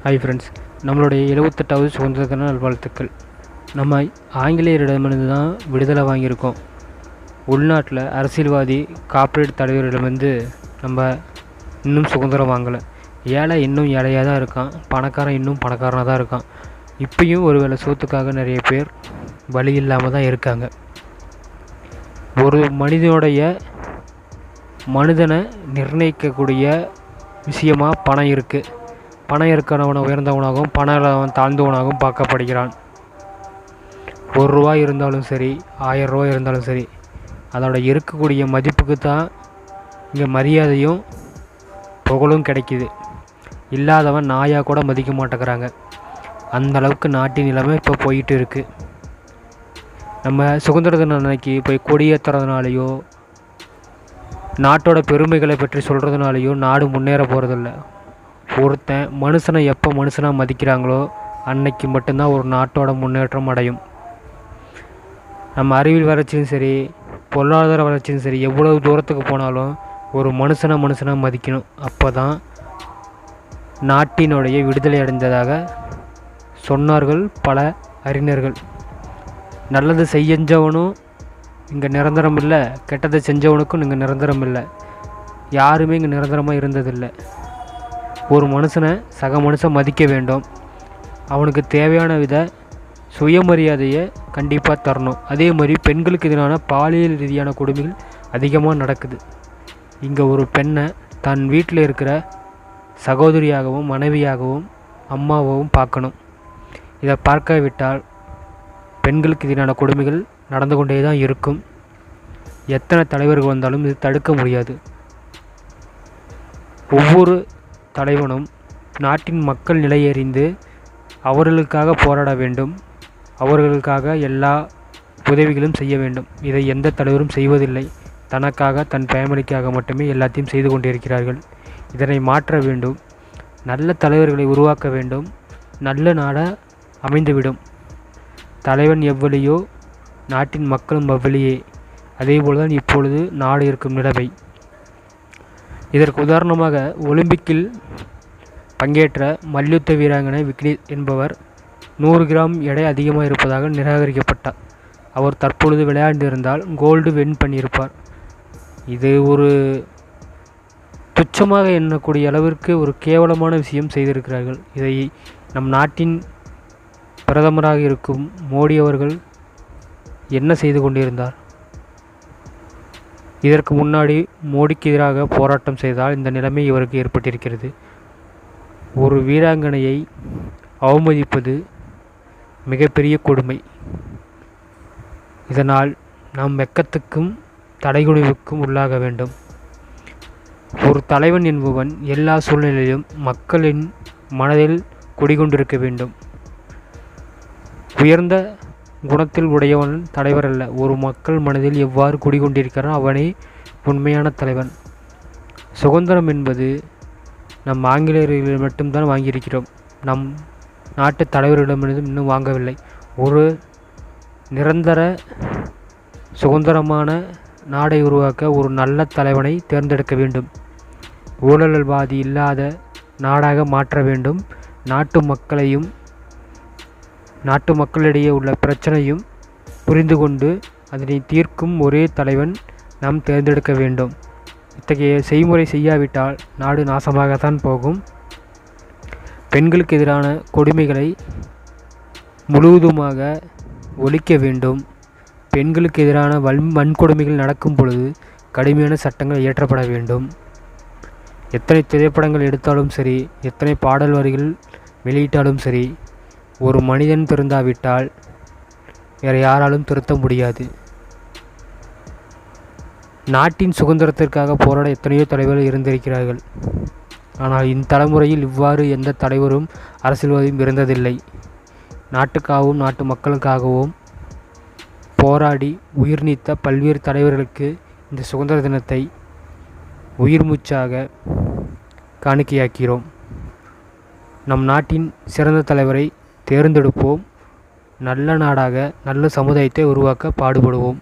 Hi friends நம்மளுடைய எழுபத்தெட்டாவது சுதந்திர தின நல்வாழ்த்துக்கள். நம்ம ஆங்கிலேயரிடமிருந்து தான் விடுதலை வாங்கியிருக்கோம். உள்நாட்டில் அரசியல்வாதி கார்ப்பரேட் தலைவரிடமிருந்து நம்ம இன்னும் சுதந்திரம் வாங்கலை. ஏழை இன்னும் ஏழையாக தான் இருக்கான். பணக்காரன் இன்னும் பணக்காரனாக தான் இருக்கான். இப்பயும் ஒரு வேளை சோத்துக்காக நிறைய பேர் வழி இல்லாமல் தான் இருக்காங்க. ஒரு மனிதனுடைய மனிதனை நிர்ணயிக்கக்கூடிய விஷயமா பணம் இருக்குது பணம் இருக்கிறவனை உயர்ந்தவனாகவும் பணம் இல்லாதவன் தாழ்ந்தவனாகவும் பார்க்கப்படுகிறான். ஒரு ரூபா இருந்தாலும் சரி ஆயிரம் ரூபா இருந்தாலும் சரி அதோட இருக்கக்கூடிய மதிப்புக்கு தான் இங்கே மரியாதையும் புகழும் கிடைக்கிது. இல்லாதவன் நாயாக கூட மதிக்க மாட்டேங்கிறாங்க. அந்த அளவுக்கு நாட்டின் நிலைமை இப்போ போயிட்டு இருக்குது நம்ம சுதந்திர தின அன்னைக்கு போய் கொடியேற்றுறதுனாலையோ நாட்டோட பெருமைகளை பற்றி சொல்கிறதுனாலையோ நாடு முன்னேற போகிறதில்ல ஒருத்தன் மனுஷனை எப்போ மனுஷனாக மதிக்கிறாங்களோ அன்னைக்கு மட்டும்தான் ஒரு நாட்டோட முன்னேற்றம் அடையும். நம்ம அறிவியல் வளர்ச்சியும் சரி பொருளாதார வளர்ச்சியும் சரி எவ்வளவு தூரத்துக்கு போனாலும் ஒரு மனுஷனை மனுஷனாக மதிக்கணும். அப்போ தான் நாட்டினுடைய விடுதலை அடைந்ததாக சொன்னார்கள் பல அறிஞர்கள். நல்லது செஞ்சவனும் இங்கே நிரந்தரம் இல்லை கெட்டதை செஞ்சவனுக்கும் இங்கே நிரந்தரம் இல்லை யாருமே இங்கே நிரந்தரமாக இருந்ததில்லை. ஒரு மனுஷனை சக மனுஷன் மதிக்க வேண்டும். அவனுக்கு தேவையான வித சுயமரியாதையை கண்டிப்பாக தரணும். அதே மாதிரி பெண்களுக்கு எதிரான பாலியல் ரீதியான கொடுமைகள் அதிகமாக நடக்குது. இங்கே ஒரு பெண்ணை தன் வீட்டில் இருக்கிற சகோதரியாகவும் மனைவியாகவும் அம்மாவாகவும் பார்க்கணும். இதை பார்க்காவிட்டால் பெண்களுக்கு எதிரான கொடுமைகள் நடந்து கொண்டே தான் இருக்கும். எத்தனை தலைவர்கள் வந்தாலும் இது தடுக்க முடியாது. ஒவ்வொரு தலைவனும் நாட்டின் மக்கள் நிலையறிந்து அவர்களுக்காக போராட வேண்டும். அவர்களுக்காக எல்லா உதவிகளும் செய்ய வேண்டும். இதை எந்த தலைவரும் செய்வதில்லை. தனக்காக தன் ஃபேமிலிக்காக மட்டுமே எல்லாத்தையும் செய்து கொண்டிருக்கிறார்கள். இதனை மாற்ற வேண்டும். நல்ல தலைவர்களை உருவாக்க வேண்டும். நல்ல நாடாக அமைந்துவிடும். தலைவன் எவ்வளியோ நாட்டின் மக்களும் அவ்வளியே. அதேபோல்தான் இப்பொழுது நாடு இருக்கும் நிலைமை. இதற்கு உதாரணமாக ஒலிம்பிக்கில் பங்கேற்ற மல்யுத்த வீராங்கனை விக்னேஷ் என்பவர் நூறு கிராம் எடை அதிகமாக இருப்பதாக நிராகரிக்கப்பட்டார் அவர் தற்பொழுது விளையாண்டிருந்தால் கோல்டு வின் பண்ணியிருப்பார். இது ஒரு துச்சமாக எண்ணக்கூடிய அளவிற்கு ஒரு கேவலமான விஷயம் செய்திருக்கிறார்கள். இதை நம் நாட்டின் பிரதமராக இருக்கும் மோடி அவர்கள் என்ன செய்து கொண்டிருந்தார்? இதற்கு முன்னாடி மோடிக்கு எதிராக போராட்டம் செய்தால் இந்த நிலைமை இவருக்கு ஏற்பட்டிருக்கிறது. ஒரு வீராங்கனையை அவமதிப்பது மிகப்பெரிய கொடுமை. இதனால் நாம் வெக்கத்துக்கும் தடைகுடிவுக்கும் உள்ளாக வேண்டும். ஒரு தலைவன் என்பவன் எல்லா சூழ்நிலையிலும் மக்களின் மனதில் குடிகொண்டிருக்க வேண்டும். உயர்ந்த குணத்தில் உடையவன் தலைவர் அல்ல. ஒரு மக்கள் மனதில் எவ்வாறு குடிகொண்டிருக்கிறான் அவனே உண்மையான தலைவன். சுதந்திரம் என்பது நம் ஆங்கிலேயர்களில் மட்டும்தான் வாங்கியிருக்கிறோம். நம் நாட்டு தலைவர்களிடமிருந்தும் இன்னும் வாங்கவில்லை. ஒரு நிரந்தர சுதந்திரமான நாடை உருவாக்க ஒரு நல்ல தலைவனை தேர்ந்தெடுக்க வேண்டும். ஊழல்வாதி இல்லாத நாடாக மாற்ற வேண்டும். நாட்டு மக்களையும் நாட்டு மக்களிடையே உள்ள பிரச்சனையும் புரிந்து கொண்டு அதனை தீர்க்கும் ஒரே தலைவன் நாம் தேர்ந்தெடுக்க வேண்டும். இத்தகைய செய்முறை செய்யாவிட்டால் நாடு நாசமாகத்தான் போகும். பெண்களுக்கு எதிரான கொடுமைகளை முழுவதுமாக ஒழிக்க வேண்டும். பெண்களுக்கு எதிரான வன் வன்கொடுமைகள் நடக்கும் பொழுது கடுமையான சட்டங்கள் இயற்றப்பட வேண்டும். எத்தனை திரைப்படங்கள் எடுத்தாலும் சரி எத்தனை பாடல் வரிகள் வெளியிட்டாலும் சரி ஒரு மனிதன் திருந்தாவிட்டால் வேறு யாராலும் திருத்த முடியாது. நாட்டின் சுதந்திரத்திற்காக போராட எத்தனையோ தலைவர்கள் இருந்திருக்கிறார்கள். ஆனால் இந்த தலைமுறையில் இவ்வாறு எந்த தலைவரும் அரசியல்வாதியும் இருந்ததில்லை. நாட்டுக்காகவும் நாட்டு மக்களுக்காகவும் போராடி உயிர் நீத்த பல்வேறு தலைவர்களுக்கு இந்த சுதந்திர தினத்தை உயிர் மூச்சாக காணிக்கையாக்கிறோம். நம் நாட்டின் சிறந்த தலைவரை தேர்ந்தெடுப்போம். நல்ல நாடாக நல்ல சமுதாயத்தை உருவாக்க பாடுபடுவோம்.